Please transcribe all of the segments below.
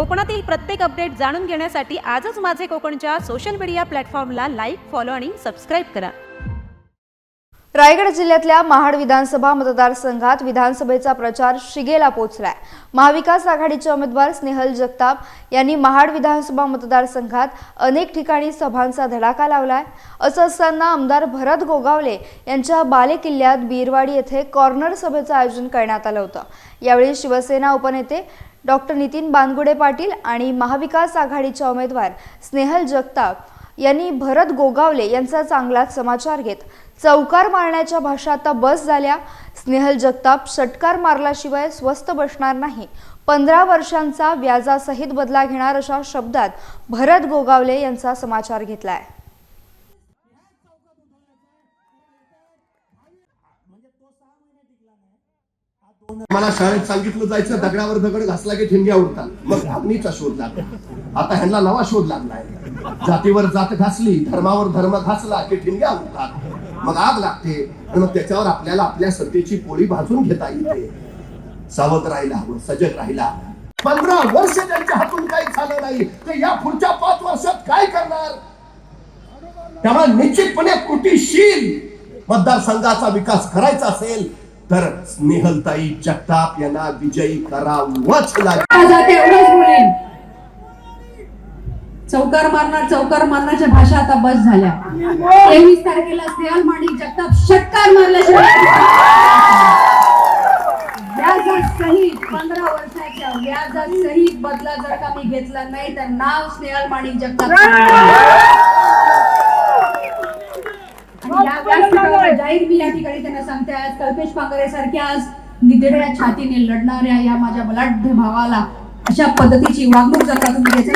कोकणातील प्रत्येक अपडेट जाणून घेण्यासाठी आजच माझे कोकणच्या सोशल मीडिया प्लॅटफॉर्मला लाईक फॉलो आणि सबस्क्राईब करा. रायगड जिल्ह्यातल्या महाड विधानसभा मतदारसंघात विधानसभेचा प्रचार शिगेला पोचलाय. महाविकास आघाडीचे उमेदवार स्नेहल जगताप यांनी महाड विधानसभा मतदारसंघात अनेक ठिकाणी सभांचा धडाका लावलाय. असं असताना आमदार भरत गोगावले यांच्या बालेकिल्ल्यात बीरवाडी येथे कॉर्नर सभेचं आयोजन करण्यात आलं होतं. यावेळी शिवसेना उपनेते डॉक्टर नितीन बानगुडे पाटील आणि महाविकास आघाडीच्या उमेदवार स्नेहल जगताप यांनी भरत गोगावले यांचा चांगलाच समाचार घेत चौकार मारण्याच्या भाषा आता बस झाल्या. स्नेहल जगताप षटकार मारल्याशिवाय स्वस्त बसणार नाही. पंधरा वर्षांचा व्याजासहित बदला घेणार अशा शब्दात भरत गोगावले यांचा समाचार घेतला आहे मला शाळेत सांगितलं जायचं दगडावर दगड घासला की ठिणग्या उडतात. मग अग्नीचा शोध लागला. आता ह्यांना नवा शोध लागलाय. जातीवर जात घासली धर्मावर धर्म घासला की ठिणग्या उडतात. मग आग लागते आणि मग त्याच्यावर आपल्याला आपल्या सत्तेची पोळी भाजून घेता येते. सावध राहिला हवं सजग राहिला. पंधरा वर्ष त्यांच्या हातून काही झालं नाही. तर या पुढच्या पाच वर्षात काय करणार? त्यामुळे निश्चितपणे कृतीशील मतदारसंघाचा विकास करायचा असेल तर स्नेहलताई जगताप यांना विजयी करावंच लागेल. चौकार मारणार चौकार मारण्याच्या भाषा आता बस झाल्या. तेवीस तारखेला स्नेहल माणिक जगताप षटकार मारल्याशिवाय सहित पंधरा वर्षाच्या व्याजात सहित बदला जर का मी घेतला नाही तर नाव स्नेहल माणिक जगताप आणि या व्यासपीठावर जाहीर मी या ठिकाणी त्यांना सांगते कल्पेश पांगरे सारख्या आज निधड्या छातीने लढणाऱ्या या माझ्या बलाढ्य भावाला अशा पद्धतीची वागणूक जर का तुम्ही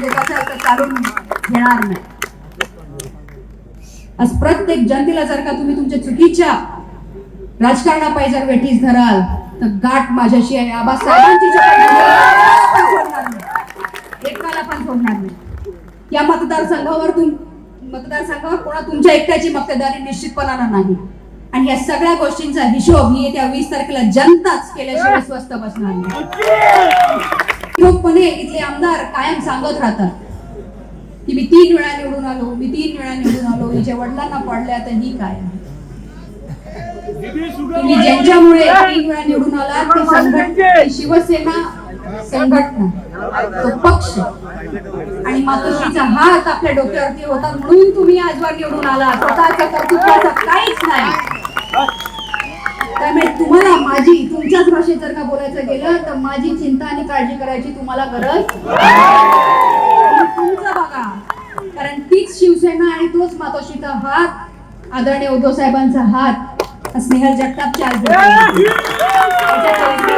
तर चालून घेणार नाही. आज प्रत्येक जनतेला जर का तुम्ही तुमच्या चुकीच्या राजकारणापायी जर वेठीस धराल तर गाठ माझ्याशी आहे. आबासाहेबांची एकाला पण सोडणार नाही. या मतदारसंघावर तुम मतदारसंघावर कोणा तुमच्या एकट्याची मक्तेदारी निश्चितपणानं नाही. आणि या सगळ्या गोष्टींचा हिशोब ही येत्या वीस तारखेला जनताच केल्याशिवाय स्वस्त बसणार नाही. इथले आमदार कायम सांगत राहतात की मी तीन वेळा निवडून आलो मी तीन वेळा निवडून आलो हिच्या वडिलांना पडल्या तर ही काय तुम्ही ज्यांच्यामुळे तीन वेळा निवडून आला ते संघटना शिवसेना संघटना तो पक्ष. आणि मातोश्रीचा हात आपल्या डोक्यावरती होता म्हणून तुम्ही आजवर निवडून आला स्वतःच्या कर्तृत्वाचा काहीच नाही. तुम्हाला माझी तुमच्याच भाषेत जर का बोलायचं गेलं तर माझी चिंता आणि काळजी करायची तुम्हाला गरज तुमचं बघा. कारण तीच शिवसेना आणि तोच मातोश्रीचा हात आदरणीय उद्धव साहेबांचा हात स्नेहल डोक्यावर आहे.